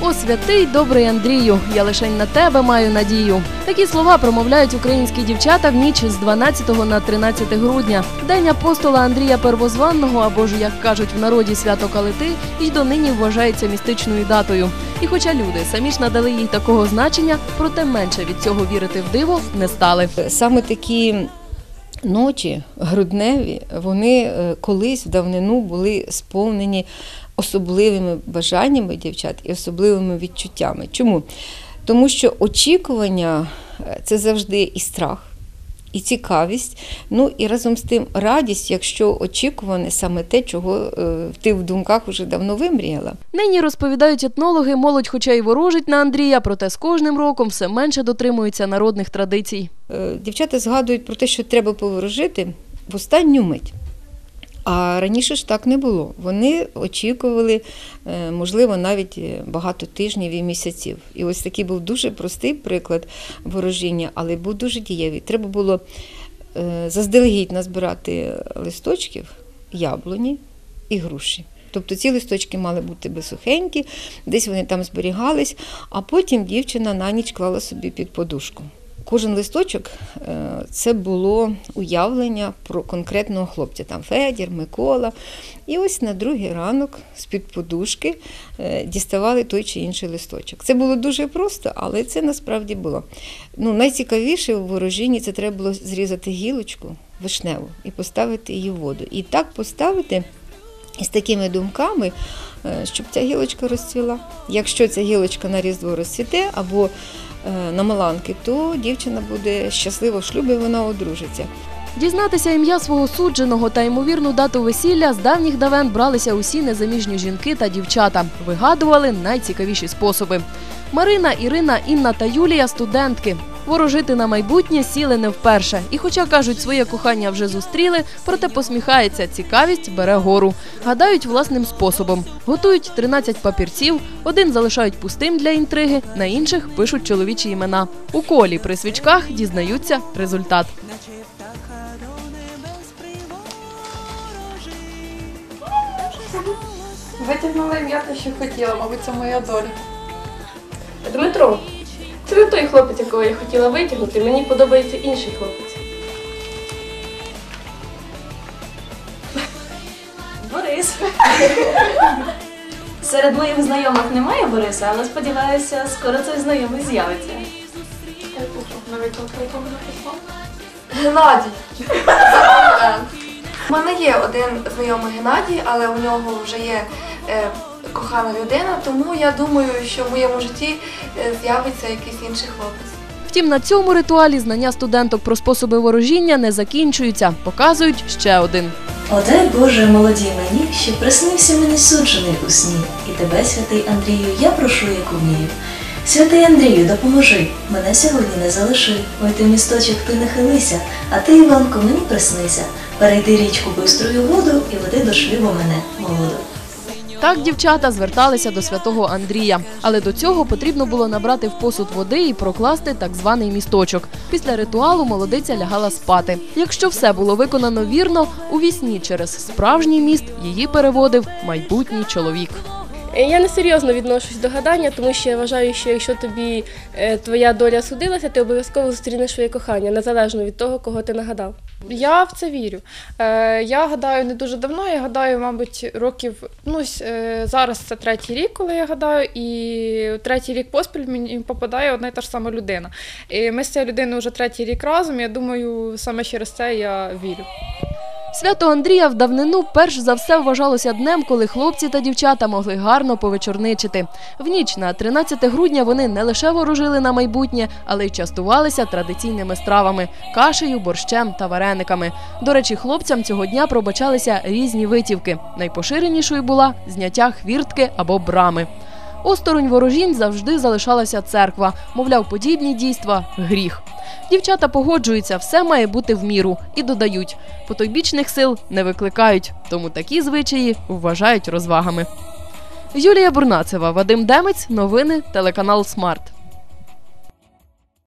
О, святий добрий Андрію, я лишень на тебе маю надію. Такі слова промовляють українські дівчата в ніч з 12 на 13 грудня. День апостола Андрія Первозванного, або ж як кажуть в народі свято Калити, і донині вважається містичною датою. І хоча люди самі ж надали їй такого значення, проте менше від цього вірити в диво не стали. Саме такі ночі грудневі, вони е, колись в давнину були сповнені особливими бажаннями дівчат і особливими відчуттями. Чому? Тому що очікування е, це завжди і страх. І цікавість, ну і разом з тим радість, якщо очікуване саме те, чого е, ти в думках вже давно вимріяла. Нині розповідають етнологи, молодь, хоча й ворожить на Андрія, проте з кожним роком все менше дотримуються народних традицій. Е, Дівчата згадують про те, що треба поворожити в останню мить. А раніше ж так не було. Вони очікували, е, можливо, навіть е, багато тижнів і місяців. І ось такий був дуже простий приклад ворожіння, але був дуже дієвий. Треба було е, заздалегідь назбирати листочків, яблуні і груші. Тобто ці листочки мали бути безсухенькі, десь вони там зберігались, а потім дівчина на ніч клала собі під подушку. Кожен листочок е, це було уявлення про конкретного хлопця, там Федір, Микола. І ось на другий ранок з-під подушки е, діставали той чи інший листочок. Це було дуже просто, але це насправді було. Ну, найцікавіше у ворожінні це треба було зрізати гілочку вишневу і поставити її в воду. І так поставити із такими думками, е, щоб ця гілочка розцвіла. Якщо ця гілочка на різдво розцвіте або е, на маланки, то дівчина буде щаслива в шлюбі, вона одружиться. Дізнатися ім'я свого судженого та ймовірну дату весілля з давніх давен бралися усі незаміжні жінки та дівчата. Вигадували найцікавіші способи. Марина, Ірина, Інна та Юлія студентки. Ворожити на майбутнє сіли не вперше. І, хоча кажуть, своє кохання вже зустріли, проте посміхається, цікавість бере гору. Гадають власним способом. Готують 13 папірців, один залишають пустим для інтриги, на інших пишуть чоловічі імена. У колі при свічках дізнаються результат. Витягнула ім'я те, що хотіла, мабуть, це моя доля. Дмитро, це не той хлопець, якого я хотіла витягнути. Мені подобається інший хлопець. Борис. Серед моїх знайомих немає Бориса, але сподіваюся, скоро цей знайомий з'явиться. Геннадій. У мене є один знайомий Геннадій, але у нього вже є е, кохана людина, тому я думаю, що в моєму житті е, з'явиться якийсь інший хлопець. Втім, на цьому ритуалі знання студенток про способи ворожіння не закінчуються. Показують ще один. О, дай Боже, молоді мені, що приснився мені суджений у сні, і тебе, святий Андрію, я прошу, як умію. Святий Андрію, допоможи, мене сьогодні не залиши. Ой, ти місточок, ти не хилися, а ти, Іванко, мені приснися. Перейди річку бистрою воду і веди до шлюбу мене, молоду. Так дівчата зверталися до святого Андрія, але до цього потрібно було набрати в посуд води і прокласти так званий місточок. Після ритуалу молодиця лягала спати. Якщо все було виконано вірно, у вісні через справжній міст її переводив майбутній чоловік. Е, Я несерйозно відношусь до гадання, тому що я вважаю, що якщо тобі е, твоя доля судилася, ти обов'язково зустрінеш своє кохання, незалежно від того, кого ти нагадав. Я в це вірю. Е, я гадаю не дуже давно, я гадаю, мабуть, років. Ну, зараз це третій рік, коли я гадаю, і третій рік поспіль мені попадає одна і та ж сама людина. І ми з цією людиною вже третій рік разом. Я думаю, саме через це я вірю. Свято Андрія в давнину перш за все вважалося днем, коли хлопці та дівчата могли гарно повечорничити. В ніч на 13 грудня вони не лише ворожили на майбутнє, але й частувалися традиційними стравами кашею, борщем та варениками. До речі, хлопцям цього дня пробачалися різні витівки. Найпоширенішою була зняття хвіртки або брами. Осторонь ворожінь завжди залишалася церква. Мовляв, подібні дійства гріх. Дівчата погоджуються, все має бути в міру і додають, потойбічних сил не викликають, тому такі звичаї вважають розвагами. Юлія Бурнацева, Вадим Демець, новини, телеканал Смарт.